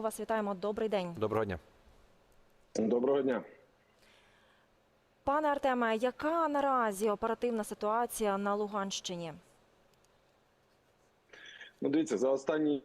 Ми вас вітаємо. Добрий день, Доброго дня. Доброго дня. пане Артеме. Яка наразі оперативна ситуація на Луганщині? Ну, дивіться, за останні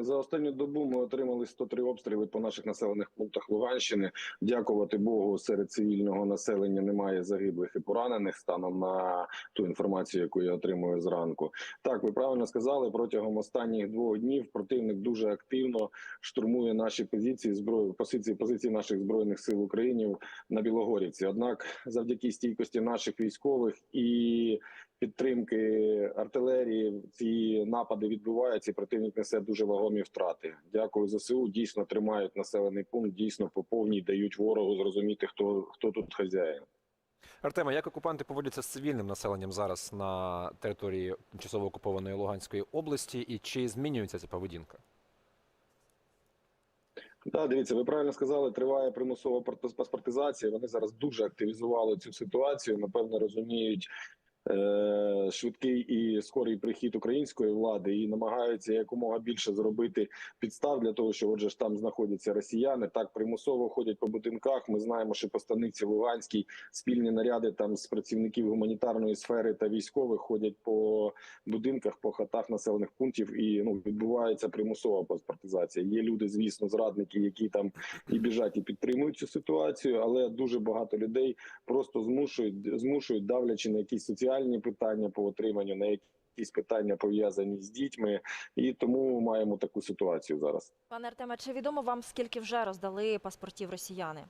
за останню добу ми отримали 103 обстріли по наших населених пунктах Луганщини. Дякувати Богу, серед цивільного населення немає загиблих і поранених станом на ту інформацію, яку я отримую зранку. Так, ви правильно сказали. Протягом останніх двох днів противник дуже активно штурмує наші позиції зброї позиції позиції наших збройних сил України на Білогорівці. Однак, завдяки стійкості наших військових і підтримки артилерії, ці напади відбуваються. Противник несе дуже вагомі втрати. Дякую ЗСУ. Дійсно тримають населений пункт. Дійсно по повній дають ворогу зрозуміти, хто хто тут хазяїн. Артема, як окупанти поводяться з цивільним населенням зараз на території тимчасово окупованої Луганської області, і чи змінюється ця поведінка? Да, дивіться, ви правильно сказали, триває примусова паспортизація. Вони зараз дуже активізували цю ситуацію. Напевно, розуміють швидкий і скорий прихід української влади і намагаються якомога більше зробити підстав для того, що отже ж там знаходяться росіяни. Так примусово ходять по будинках. Ми знаємо, що по станиці Луганській спільні наряди там з працівників гуманітарної сфери та військових ходять по будинках, по хатах населених пунктів, і ну відбувається примусова паспортизація. Є люди, звісно, зрадники, які там і біжать, і підтримують цю ситуацію, але дуже багато людей просто змушують, змушують давлячи на якісь соціальні питання по отриманню, на якісь питання пов'язані з дітьми, і тому маємо таку ситуацію зараз. Пане Артеме, чи відомо вам скільки вже роздали паспортів росіяни?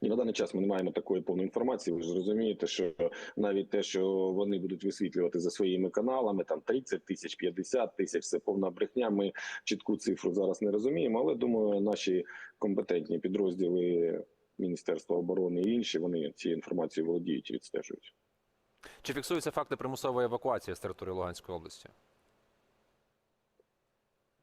І на даний час ми не маємо такої повної інформації. Ви ж розумієте, що навіть те, що вони будуть висвітлювати за своїми каналами, там 30 тисяч, 50 тисяч, це повна брехня. Ми чітку цифру зараз не розуміємо, але думаю, наші компетентні підрозділи Міністерства оборони і інші вони цією інформацією володіють і відстежують. Чи фіксуються факти примусової евакуації з території Луганської області?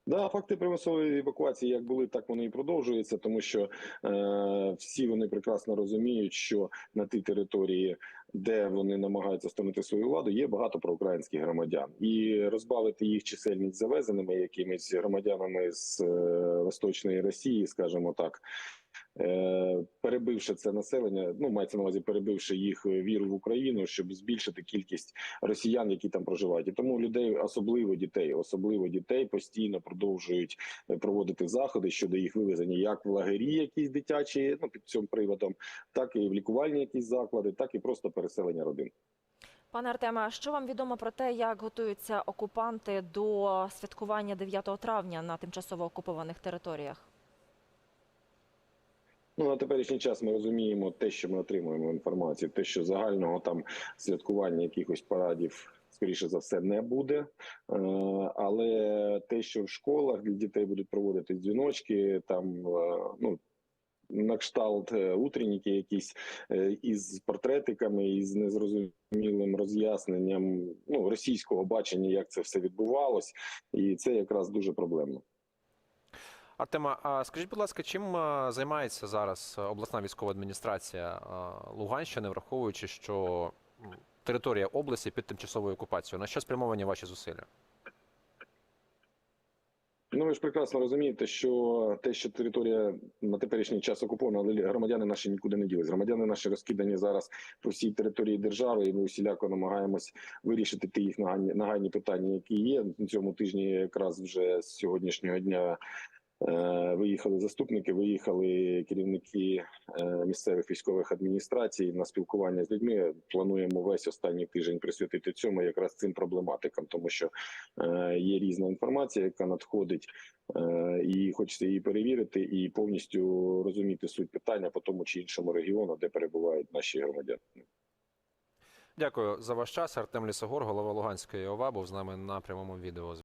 Да, факти примусової евакуації як були, так вони і продовжуються, тому що е, всі вони прекрасно розуміють, що на тій території, де вони намагаються встановити свою владу, є багато проукраїнських громадян, і розбавити їх чисельність завезеними якимись громадянами з е, Восточної Росії, скажімо так. е, Перебивши це населення, ну мається на увазі, перебивши їх віру в Україну, щоб збільшити кількість росіян, які там проживають, і тому людей, особливо дітей, особливо дітей, постійно продовжують е, проводити заходи щодо їх вивезення, як в лагері, якісь дитячі, ну під цим приводом, так і в лікувальні якісь заклади, так і просто переселення родин. Пане Артеме, що вам відомо про те, як готуються окупанти до святкування 9 травня на тимчасово окупованих територіях? Ну на теперішній час ми розуміємо те, що ми отримуємо інформацію, те, що загального там святкування якихось парадів. Скоріше за все не буде, Е, але те, що в школах для дітей будуть проводити дзвіночки, там е, ну на кшталт е, утренніки, якісь е, із портретиками, із незрозумілим роз'ясненням ну російського бачення, як це все відбувалось, і це якраз дуже проблемно. Артема, а скажіть, будь ласка, чим займається зараз обласна військова адміністрація Луганщини, враховуючи, що територія області під тимчасовою окупацією? На що спрямовані ваші зусилля? Ну ви ж прекрасно розумієте, що те, що територія на теперішній час окупована, але громадяни наші нікуди не ділись. Громадяни наші розкидані зараз по всій території держави, і ми усіляко намагаємось вирішити ті їх нагальні, нагальні питання, які є на цьому тижні. Якраз вже з сьогоднішнього дня виїхали заступники, виїхали керівники е, місцевих військових адміністрацій на спілкування з людьми. Плануємо весь останній тиждень присвятити цьому якраз цим проблематикам, тому що е, є різна інформація, яка надходить. Е, і хочеться її перевірити і повністю розуміти суть питання по тому чи іншому регіону, де перебувають наші громадяни. Дякую за ваш час. Артем Лісогор, голова Луганської ОВА, був з нами на прямому відео.